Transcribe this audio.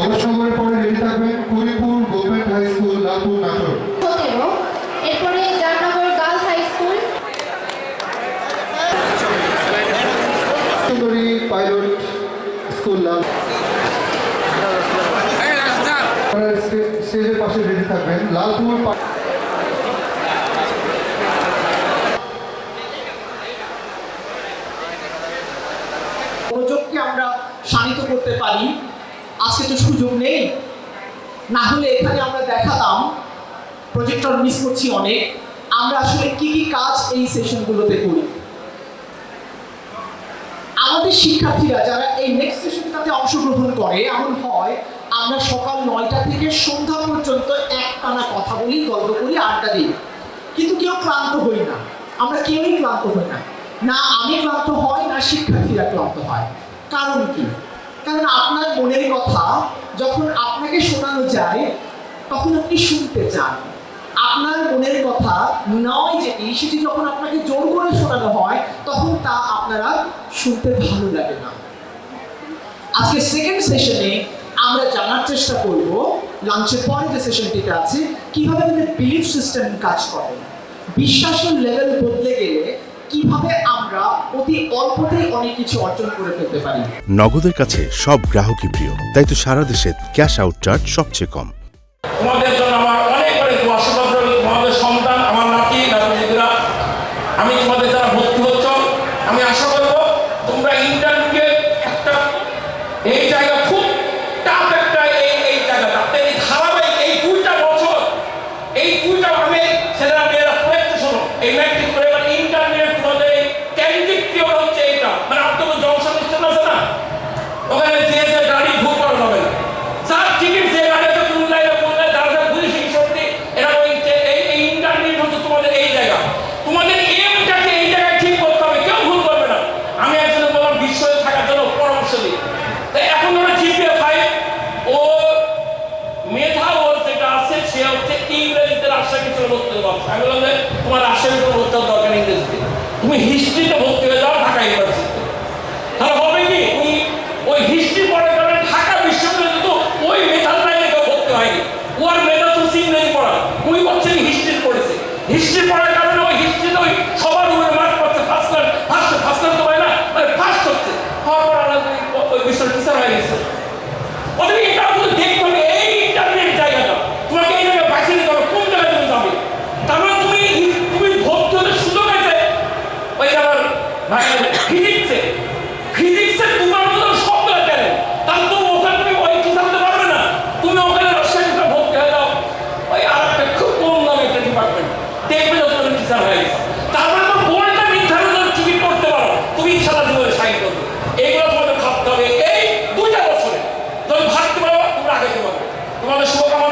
গবেষণার পরে রেডি থাকবেন Kuripur government high school Lalpur Natore. এরপরে Jamnagar girls high school Sundari pilot school লাল স্টেজের পাশে রেডি থাকবেন লালপুর পা- আমরা শানিত করতে পারি। আজকে তো সুযোগ নেই। না হলে এখানে আমরা দেখাতাম। প্রজেক্টর মিস করছি অনেক। আমরা আসলে কি কি কাজ এই সেশনগুলোতে করি? আমাদের শিক্ষার্থীরা যারা এই নেক্সট সেশনটাতে অংশগ্রহণ করে, এমন হয়, আমরা সকাল নয়টা থেকে সন্ধ্যা পর্যন্ত এক টানা কথা বলি, গল্প করি, আড্ডা দিই। কিন্তু কেউ ক্লান্ত হই না। আমরা কেউই ক্লান্ত হই না। না আমি ক্লান্ত হয় না শিক্ষার্থীরা ক্লান্ত হয়। কারণ কি? কারণ আপনার মনের কথা যখন আপনাকে শোনানো যায়, তখন আপনি শুনতে চান। আপনার মনের কথা নয় যেটি সেটি যখন আপনাকে জোর করে শোনানো হয়, তখন তা আপনারা শুনতে ভালো লাগে না। আজকে সেকেন্ড সেশনে আমরা জানার চেষ্টা করব লাঞ্চের পরে যে সেশনটিতে আছে, কীভাবে আমাদের বিলিফ সিস্টেম কাজ করে। বিশ্বাসের লেভেল বদলে গেলে কীভাবে অতি অল্পতেই অনেক কিছু অর্জন করে ফেলতে পারি। নগদের কাছে সব গ্রাহকই প্রিয় তাই তো সারা দেশে ক্যাশ আউট চার্জ সবচেয়ে কম। তোমাদের জন্য আমার অনেক অনেক তোমাদের সন্তান আমার নাতি নাতিরা আমি তোমাদের যারা ভর্তি হচ্ছ আমি আশা করব তোমরা ইন্টারভিউ একটা এই জায়গা খুব টাফ একটা এই এই জায়গাটা এই ধারাবাহিক এই দুইটা বছর এই দুইটা আমি ছেলেরা মেয়েরা শোনো এই ম্যাট্রিক করে এবার ইন্টারমিডিয়েট তোমাদের এই পিওর হচ্ছে এইটা। মানে কেউ ভুল করবে না। আমি একজন বললাম, বিশ্বয়ে থাকার জন্য পরামর্শ দিই এখন ওরা জিপিএ ও মেধা ওর যেটা আছে সে হচ্ছে ইংরেজিতে রাজশাহী ভর্তি পারছে আমি বললাম তোমার রাজশাহী তুমি হিস্ট্রিতে ভর্তি হয়ে যাও, ঢাকা ইউনিভার্সিটিতে তাহলে হবে কি উনি ওই হিস্ট্রি পড়ার কারণে ঢাকা বিশ্ববিদ্যালয়ে তো ওই মেধার লাইনে কেউ ভর্তি হয়নি। ও আর মেধা তো সিংরাজি পড়া। উনি বছরই হিস্ট্রি পড়েছে। হিস্ট্রি পড়ার খুব কম একটা ডিপার্টমেন্ট দেখবে যত তুমি তো গোলটা নির্ধারণ করে করতে পারো। তুমি সারা জীবনে সাইন করবে। এইগুলো তোমাদের ভাবতে হবে এই দুইটা বছরে। তুমি ভাবতে পারো, তোমরা আগাইতে পারবে তোমাদের শুভকামনা